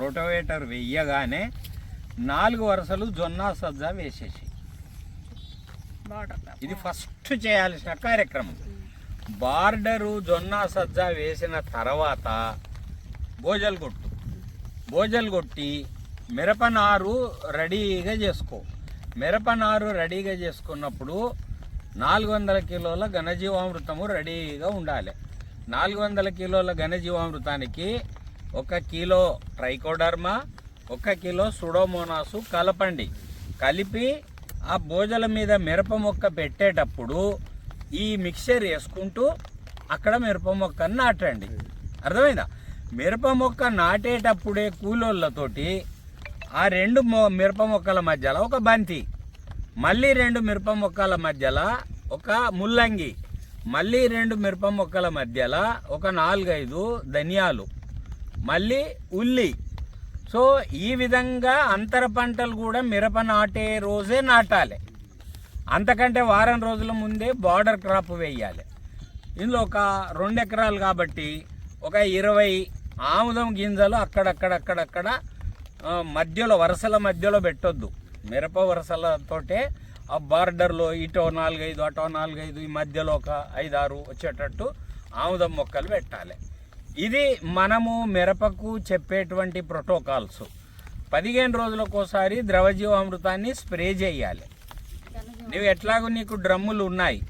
Rotavator వెయ్యగానే నాలుగు వరుసలు జొన్న సజ్జ వేసేసి. ఇది ఫస్ట్ చేయాల్సిన కార్యక్రమం. బార్డరు జొన్న సజ్జ వేసిన తర్వాత భోజలు కొట్టు. భోజలు కొట్టి మిరపనారు రెడీగా చేసుకో. మిరపనారు రెడీగా చేసుకున్నప్పుడు నాలుగు వందల కిలోల ఘనజీవామృతము రెడీగా ఉండాలి. నాలుగు వందల కిలోల ఘనజీవామృతానికి ఒక కిలో ట్రైకోడర్మా ఒక కిలో సుడోమోనాసు కలపండి. కలిపి ఆ భోజల మీద మిరప మొక్క పెట్టేటప్పుడు ఈ మిక్చర్ వేసుకుంటూ అక్కడ మిరప మొక్కను నాటండి. అర్థమైందా? మిరప మొక్క నాటేటప్పుడే కూలోళ్ళతోటి ఆ రెండు మొ మిరప మొక్కల మధ్యలో ఒక బంతి మళ్ళీ రెండు మిరప మొక్కల మధ్యలో ఒక ముల్లంగి మళ్ళీ రెండు మిరప మొక్కల మధ్యలో ఒక నాలుగైదు ధనియాలు మళ్ళీ ఉల్లి. సో ఈ విధంగా అంతర పంటలు కూడా మిరప నాటే రోజే నాటాలి. అంతకంటే వారం రోజుల ముందే బార్డర్ క్రాప్ వేయాలి. ఇందులో ఒక రెండు ఎకరాలు కాబట్టి ఒక ఇరవై ఆముదం గింజలు అక్కడక్కడక్కడక్కడ మధ్యలో వరుసల మధ్యలో పెట్టొద్దు. మిరప వరుసలతోటే ఆ బార్డర్లో ఇటో నాలుగైదు అటో నాలుగైదు ఈ మధ్యలో ఒక ఐదారు వచ్చేటట్టు ఆముదం మొక్కలు పెట్టాలి. ఇది మనము మిరపకు చెప్పేటువంటి ప్రోటోకాల్స్. పదిహేను రోజులకోసారి ద్రవజీవామృతాన్ని స్ప్రే చేయాలి. నువ్వు ఎట్లాగో నీకు డ్రమ్ములు ఉన్నాయి.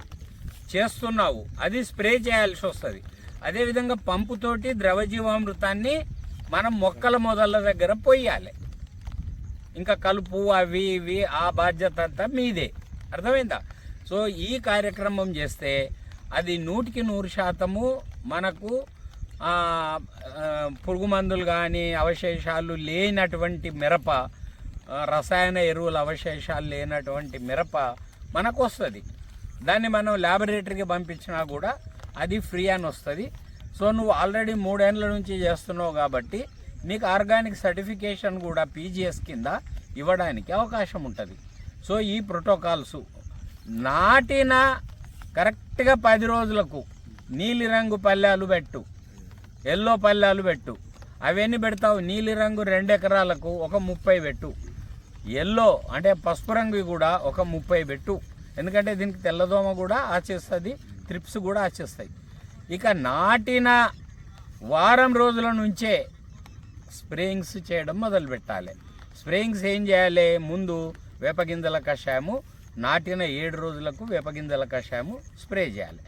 చేస్తున్నావు. అది స్ప్రే చేయాల్సి వస్తుంది. అదేవిధంగా పంపుతోటి ద్రవజీవామృతాన్ని మనం మొక్కల మొదళ్ళ దగ్గర పోయాలి ఇంకా కలుపు అవి ఇవి ఆ బాధ్యత అంతా మీదే. అర్థమైందా? సో ఈ కార్యక్రమం చేస్తే అది నూటికి నూరు శాతము మనకు పురుగు మందులు కానీ అవశేషాలు లేనటువంటి మిరప రసాయన ఎరువుల అవశేషాలు లేనటువంటి మిరప మనకు వస్తుంది దాన్ని మనం ల్యాబొరేటరీకి పంపించినా కూడా అది ఫ్రీ అని వస్తుంది. సో నువ్వు ఆల్రెడీ మూడేళ్ళ నుంచి చేస్తున్నావు కాబట్టి నీకు ఆర్గానిక్ సర్టిఫికేషన్ కూడా పీజీఎస్ కింద ఇవ్వడానికి అవకాశం ఉంటుంది. సో ఈ ప్రోటోకాల్స్ నాటిన కరెక్ట్గా పది రోజులకు నీలిరంగు పల్లెలు పెట్టు. ఎల్లో పల్లెలు పెట్టు. అవన్నీ పెడతావు? నీలిరంగు రెండు ఎకరాలకు ఒక ముప్పై పెట్టు. ఎల్లో అంటే పసుపు రంగు కూడా ఒక ముప్పై పెట్టు. ఎందుకంటే దీనికి తెల్లదోమ కూడా ఆచేస్తుంది త్రిప్స్ కూడా ఆచేస్తాయి. ఇక నాటిన వారం రోజుల నుంచే స్ప్రేయింగ్స్ చేయడం మొదలు పెట్టాలి. స్ప్రేయింగ్స్ ఏం చేయాలి? ముందు వేపగింజల కషాయము నాటిన ఏడు రోజులకు వేపగింజల కషాయము స్ప్రే చేయాలి.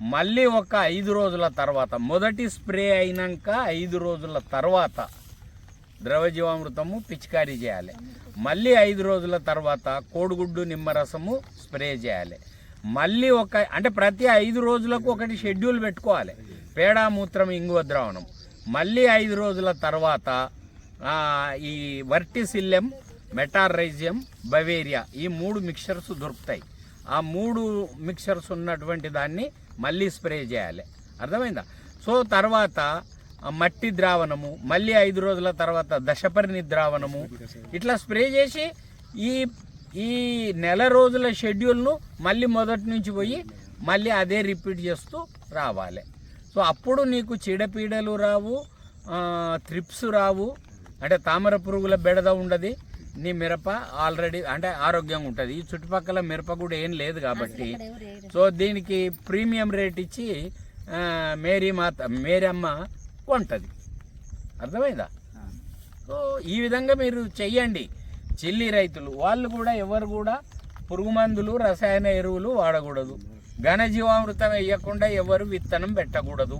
మళ్ళీ ఒక ఐదు రోజుల తర్వాత మొదటి స్ప్రే అయినాక ఐదు రోజుల తర్వాత ద్రవజీవామృతము పిచికారీ చేయాలి. మళ్ళీ ఐదు రోజుల తర్వాత కోడిగుడ్డు నిమ్మరసము స్ప్రే చేయాలి. మళ్ళీ ఒక అంటే ప్రతి ఐదు రోజులకు ఒకటి షెడ్యూల్ పెట్టుకోవాలి. పేడ మూత్రం ఇంగువ ద్రావణం. మళ్ళీ ఐదు రోజుల తర్వాత ఈ వర్టిసిల్లెం మెటారైజియం బవేరియా ఈ మూడు మిక్చర్స్ దొరుకుతాయి. ఆ మూడు మిక్చర్స్ ఉన్నటువంటి దాన్ని మళ్ళీ స్ప్రే చేయాలి. అర్థమైందా? సో తర్వాత మట్టి ద్రావణము మళ్ళీ ఐదు రోజుల తర్వాత దశపరిణి ద్రావణము ఇట్లా స్ప్రే చేసి ఈ ఈ నెల రోజుల షెడ్యూల్ను మళ్ళీ మొదటి నుంచి పోయి మళ్ళీ అదే రిపీట్ చేస్తూ రావాలి. సో అప్పుడు నీకు చీడపీడలు రావు త్రిప్స్ రావు. అంటే తామర పురుగుల బెడద ఉండదు. నీ మిరప ఆల్రెడీ అంటే ఆరోగ్యంగా ఉంటుంది. ఈ చుట్టుపక్కల మిరప కూడా ఏం లేదు కాబట్టి. సో దీనికి ప్రీమియం రేట్ ఇచ్చి మేరీ మాత మేరీ అమ్మ కొంటది. అర్థమైందా? సో ఈ విధంగా మీరు చెయ్యండి. చిల్లి రైతులు వాళ్ళు కూడా ఎవరు కూడా పురుగు మందులు రసాయన ఎరువులు వాడకూడదు. ఘనజీవామృతం వేయకుండా ఎవరు విత్తనం పెట్టకూడదు.